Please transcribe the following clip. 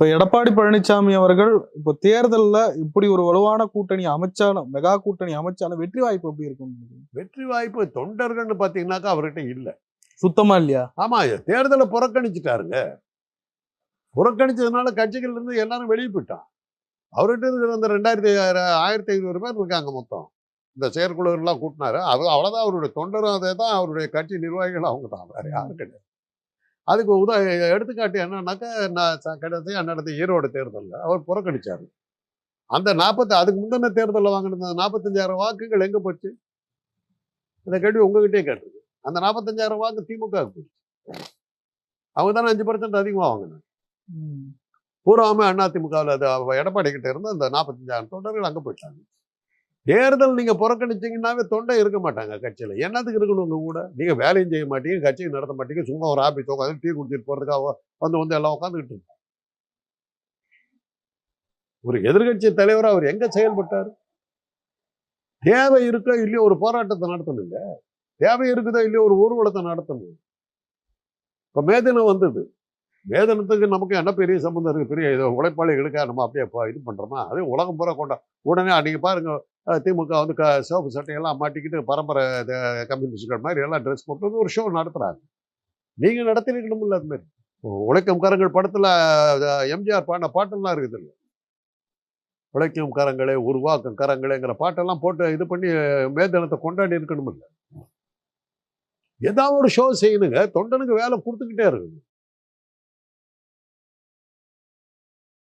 இப்ப எடப்பாடி பழனிசாமி அவர்கள் இப்போ தேர்தல்ல இப்படி ஒரு வலுவான கூட்டணி அமைச்சாலும் மெகா கூட்டணி அமைச்சாலும் வெற்றி வாய்ப்பு எப்படி இருக்கும்? வெற்றி வாய்ப்பு தொண்டர்கள்னு பார்த்தீங்கன்னாக்கா அவர்கிட்ட இல்லை. சுத்தமா இல்லையா? ஆமா தேர்தலை புறக்கணிச்சிட்டாருங்க. புறக்கணிச்சதுனால கட்சிகள் இருந்து எல்லாரும் வெளியே போயிட்டான் அவர்கிட்ட இருக்கிற அந்த ரெண்டாயிரத்தி ஆயிரத்தி ஐநூறு பேர் இருக்காங்க மொத்தம். இந்த செயற்குழுவெல்லாம் கூட்டினாரு. அது அவ்வளோதான் அவருடைய தொண்டரும் அதே தான் அவருடைய கட்சி நிர்வாகிகள் அவங்க தான். வேற யாரும் கிடையாது. அதுக்கு உத எடுத்துக்காட்டு என்னன்னாக்கா நான் ச- கடைசியா நடந்த ஈரோடு தேர்தலில் அவர் புறக்கணிச்சாரு. அந்த நாற்பத்தி அதுக்கு முந்தின தேர்தலில் வாங்கின நாற்பத்தஞ்சாயிரம் வாக்குகள் எங்கே போச்சு? இந்த கேள்வி உங்ககிட்டயே கேட்டிருக்கு. அந்த நாற்பத்தஞ்சாயிரம் வாக்கு திமுக போச்சு. அவங்க தானே அஞ்சு பர்சன்ட் அதிகமாக வாங்கினாங்க. பூராமே அண்ணா திமுகவில் அது எடப்பாடி கிட்ட இருந்து அந்த நாற்பத்தஞ்சாயிரம் தொண்டர்கள் அங்கே போயிட்டாங்க. தேர்தல் நீங்க புறக்கணிச்சீங்கன்னாவே தொண்டை இருக்க மாட்டாங்க கட்சியில. என்னத்துக்கு இருக்கணும் உங்க கூட? நீங்க வேலையும் செய்ய மாட்டீங்க கட்சியும் நடத்த மாட்டீங்க சும்மா ஒரு ஆபீஸ் உட்காந்து டீ குடிச்சிட்டு போறதுக்காக வந்து வந்து எல்லாம் உட்காந்துக்கிட்டு இருக்கோம் ஒரு எதிர்கட்சி தலைவர் அவர் எங்க செயல்பட்டார்? தேவை இருக்கோ இல்லையோ ஒரு போராட்டத்தை நடத்தணுங்க. தேவை இருக்குதோ இல்லையோ ஒரு ஊர்வலத்தை நடத்தணும். இப்போ மேதினம் வந்தது. வேதனத்துக்கு நமக்கு என்ன பெரிய சம்மந்தம் இருக்கு? பெரிய இது உழைப்பாளிகளுக்காக நம்ம அப்படியே இப்போ இது பண்றோமா? அதே உலகம் பூரா கொண்டா. உடனே அன்னைக்கு பாருங்க திமுக வந்து க சிவப்பு சட்டையெல்லாம் மாட்டிக்கிட்டு பரம்பரை இது மாதிரி எல்லாம் ட்ரெஸ் போட்டு ஒரு ஷோ நடத்துகிறாங்க நீங்கள் நடத்திருக்கணும்ல இல்லை அதுமாரி. உழைக்கும் கரங்கள் படத்தில் எம்ஜிஆர் பாடின பாட்டெல்லாம் இருக்குது இல்லை உழைக்கும் கரங்களே உருவாக்கும் கரங்களேங்கிற பாட்டெல்லாம் போட்டு இது பண்ணி மேதனத்தை கொண்டாடி இருக்கணும் இல்லை? ஏதாவது ஒரு ஷோ செய்யணுங்க. தொண்டனுக்கு வேலை கொடுத்துக்கிட்டே இருக்குது